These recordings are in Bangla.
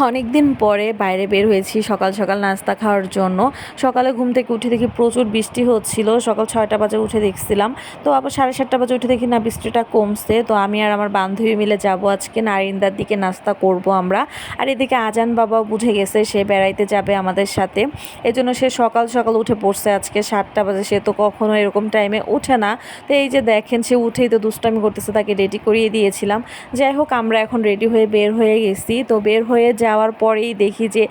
অনেক দিন পরে বাইরে বের হয়েছি সকাল সকাল নাস্তা খাওয়ার জন্য। সকালে ঘুম থেকে উঠে দেখি প্রচুর বৃষ্টি হচ্ছিল। সকাল ছয়টা বাজে উঠে দেখছিলাম। তো আবার সাড়ে সাতটা বাজে উঠে দেখি, না, বৃষ্টিটা কমছে। তো আমি আর আমার বান্ধবী মিলে যাব আজকে। নারিন্দার দিকে নাস্তা করব আমরা। আর এদিকে আজান বাবাও বুঝে গেছে, সে বেড়াইতে যাবে আমাদের সাথে। এজন্য সে সকাল সকাল উঠে পড়ছে আজকে সাতটা বাজে। সে তো কখনো এরকম টাইমে ওঠে না। তো এই যে দেখেন, সে উঠেই তো দুষ্টামি করতেছে, তাকে রেডি করিয়ে দিয়েছিলাম। যাই হোক, আমরা এখন রেডি হয়ে বের হয়ে গেছি। তো বের হয়ে যাওয়ার পরেই দেখি যে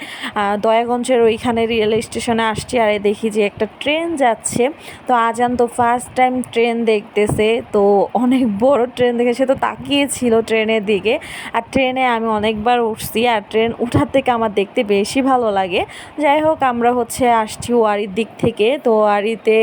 দয়াগঞ্জের ওইখানে রেল স্টেশনে আসছি আর দেখি যে একটা ট্রেন যাচ্ছে। তো আজান তো ফার্স্ট টাইম ট্রেন দেখতেছে, তো অনেক বড় ট্রেন দেখে সে তো তাকিয়েছিল ট্রেনের দিকে। আর ট্রেনে আমি অনেকবার উঠছি আর ট্রেন উঠার থেকে আমার দেখতে বেশি ভালো লাগে। যাই হোক, আমরা হচ্ছে আসছি ওয়ারির দিক থেকে, তো ওয়ারিতে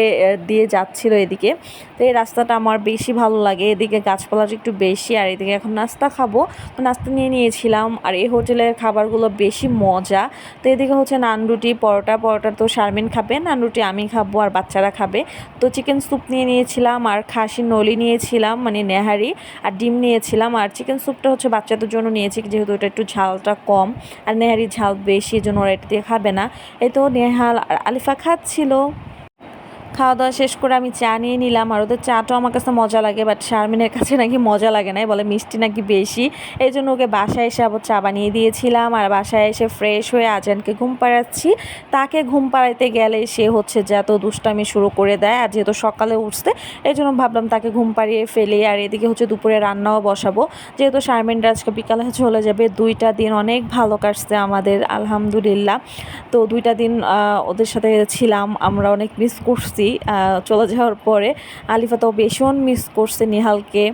দিয়ে যাচ্ছিল এদিকে। তো এই রাস্তাটা আমার বেশি ভালো লাগে। এদিকে গাছপালাটা একটু বেশি আর এদিকে এখন নাস্তা খাব। তো নাস্তা নিয়ে নিয়েছিলাম আর এই হোটেলের খাবারগুলো বেশি মজা। তো এদিকে হচ্ছে নান রুটি, পরোটা পরোটা তো শারমিন খাবে, নান রুটি আমি খাব আর বাচ্চারা খাবে। তো চিকেন স্যুপ নিয়ে নিয়েছিলাম আর খাসির নলি নিয়েছিলাম মানে নেহারি, আর ডিম নিয়েছিলাম। আর চিকেন স্যুপটা হচ্ছে বাচ্চাদের জন্য নিয়েছি, যেহেতু এটা একটু ঝালটা কম। আর নেহারি ঝাল বেশি এই জন্য ওরা এটা দিয়ে খাবে না। এই তো নেহাল আর আলিফা খাচ্ছিল। খাওয়া দাওয়া শেষ করে আমি চা নিয়ে নিলাম আর ওদের চাটাও আমার কাছে মজা লাগে বাট শারমিনের কাছে নাকি মজা লাগে না বলে মিষ্টি নাকি বেশি। এই জন্য ওকে বাসায় এসে আবার চা বানিয়ে দিয়েছিলাম আর বাসায় এসে ফ্রেশ হয়ে আজানকে ঘুম পাড়াচ্ছি। তাকে ঘুম পাড়াইতে গেলে সে হচ্ছে যে এত দুষ্টামি শুরু করে দেয় আর যেহেতু সকালে উঠতে এই জন্য ভাবলাম তাকে ঘুম পাড়িয়ে ফেলে আর এদিকে হচ্ছে দুপুরে রান্নাও বসাবো। যেহেতু শারমিনরা আজকে বিকালে চলে যাবে, দুইটা দিন অনেক ভালো কাটছে আমাদের, আলহামদুলিল্লাহ। তো দুইটা দিন ওদের সাথে ছিলাম, আমরা অনেক মিস করছি। চলে যাওয়ার পরে আলিফা তো ভীষণ মিস করছে নিহালকে।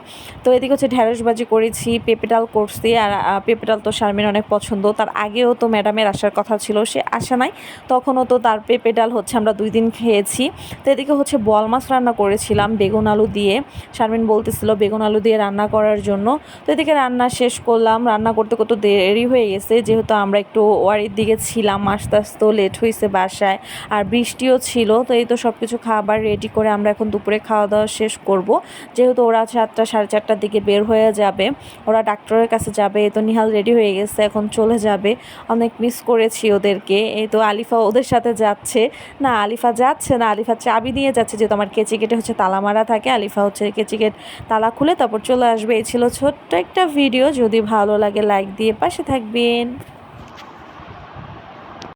তো এদিকে হচ্ছে ঢ্যাঁড়সবাজি করেছি পেঁপে ডাল করছি আর আহ, পেঁপে ডাল তো শারমিন অনেক পছন্দ। তার আগেও তো ম্যাডামের আসার কথা ছিল সে আসে নাই। তখনও তো তার পেঁপে ডাল হচ্ছে আমরা দুই দিন খেয়েছি। তো এদিকে হচ্ছে বল মাছ রান্না করেছিলাম বেগুন আলু দিয়ে। শারমিন বলতেছিল বেগুন আলু দিয়ে রান্না করার জন্য। তো এদিকে রান্না শেষ করলাম। রান্না করতে করতে দেরি হয়ে গেছে যেহেতু আমরা একটু ওয়ারির দিকে ছিলাম আস্তে আস্তে লেট হয়েছে বাসায়। আর বৃষ্টিও ছিল তো এই তো সব কিছু খাবার রেডি করে আমরা এখন দুপুরে খাওয়া দাওয়া শেষ করব। যেহেতু ওরা চারটা সাড়ে চারটার দিকে বের হয়ে যাবে, ওরা ডাক্তারের কাছে যাবে তো নিহাল রেডি হয়ে গেছে, এখন চলে যাবে। অনেক মিস করেছি ওদেরকে, এই তো আলিফা ওদের সাথে যাচ্ছে। না, আলিফা যাচ্ছে না, আলিফা চাবি দিয়ে যাচ্ছে, যেহেতু আমার কেচি কেটে হচ্ছে তালা মারা থাকে, আলিফা হচ্ছে কেচি কেট তালা খুলে তারপর চলে আসবে। এই ছিল ছোট্ট একটা ভিডিও যদি ভালো লাগে লাইক দিয়ে পাশে থাকবেন।